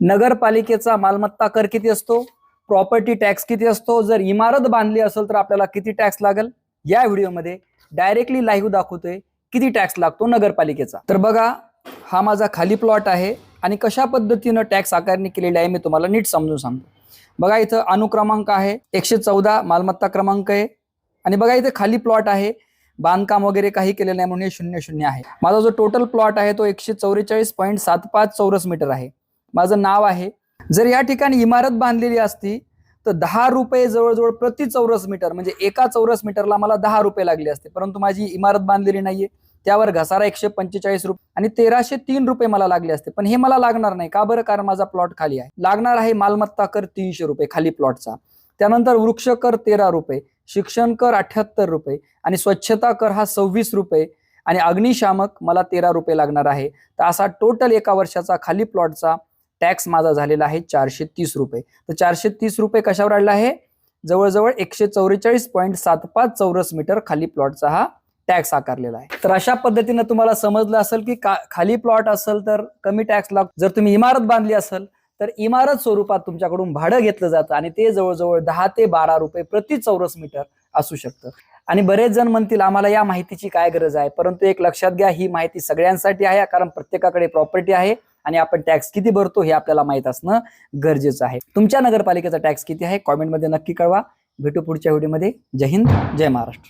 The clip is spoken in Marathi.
नगरपालिकेचा मालमत्ता कर किती असतो? प्रॉपर्टी टॅक्स किती असतो? जर इमारत बांधली असेल तर आपल्याला किती टॅक्स लागेल? या व्हिडिओमध्ये डायरेक्टली लाईव्ह दाखवतोय किती टॅक्स लागतो नगरपालिकेचा. तर बघा हा माझा खाली प्लॉट आहे आणि कशा पद्धतीनं टॅक्स आकारणी केलेली आहे मी तुम्हाला नीट समजून सांगतो. बघा इथं अनुक्रमांक आहे एकशे चौदा मालमत्ता क्रमांक आहे. आणि बघा इथे खाली प्लॉट आहे बांधकाम वगैरे काही केलेलं नाही म्हणून हे शून्य शून्य आहे. माझा जो टोटल प्लॉट आहे तो एकशे चौवेचाळीस पॉईंट सात पाच चौरस मीटर आहे. माझं नाव आहे. जर या ठिकाणी इमारत बांधलेली असती तर दहा रुपये जवळजवळ प्रति चौरस मीटर म्हणजे एका चौरस मीटरला मला दहा रुपये लागले असते. परंतु माझी इमारत बांधलेली नाहीये. त्यावर घसारा एकशे पंचेचाळीस रुपये आणि तेराशे तीन रुपये मला लागले असते. पण हे मला लागणार नाही. का बरं? कारण माझा प्लॉट खाली आहे. लागणार आहे मालमत्ता कर तीनशे रुपये खाली प्लॉटचा. त्यानंतर वृक्ष कर तेरा रुपये शिक्षण कर अठ्याहत्तर रुपये आणि स्वच्छता कर हा सव्वीस रुपये आणि अग्निशामक मला तेरा रुपये लागणार आहे. तर असा टोटल एका वर्षाचा खाली प्लॉटचा टॅक्स माझा झालेला आहे चारशे तीस रुपये. तर चारशे तीस रुपये कशावर आलेला आहे? जवळजवळ एकशे चौवेचाळीस पॉईंट सात पाच चौरस मीटर खाली प्लॉटचा हा टॅक्स आकारलेला आहे. तर अशा पद्धतीनं तुम्हाला समजलं असेल की का खाली प्लॉट असेल तर कमी टॅक्स लाग जर तुम्ही इमारत बांधली असेल तर इमारत स्वरूपात तुमच्याकडून भाडं घेतलं जातं आणि ते जवळजवळ दहा ते बारा रुपये प्रति चौरस मीटर असू शकतं. आणि बरेच जण म्हणतील आम्हाला या माहितीची काय गरज आहे? परंतु एक लक्षात घ्या ही माहिती सगळ्यांसाठी आहे कारण प्रत्येकाकडे प्रॉपर्टी आहे. आणि आपण टॅक्स किती भरतो हे आपल्याला माहीत असणं गरजेचं आहे. तुमच्या नगरपालिकेचा टॅक्स किती आहे? कॉमेंटमध्ये नक्की कळवा. भेटू पुढच्या व्हिडिओमध्ये जय हिंद जय महाराष्ट्र.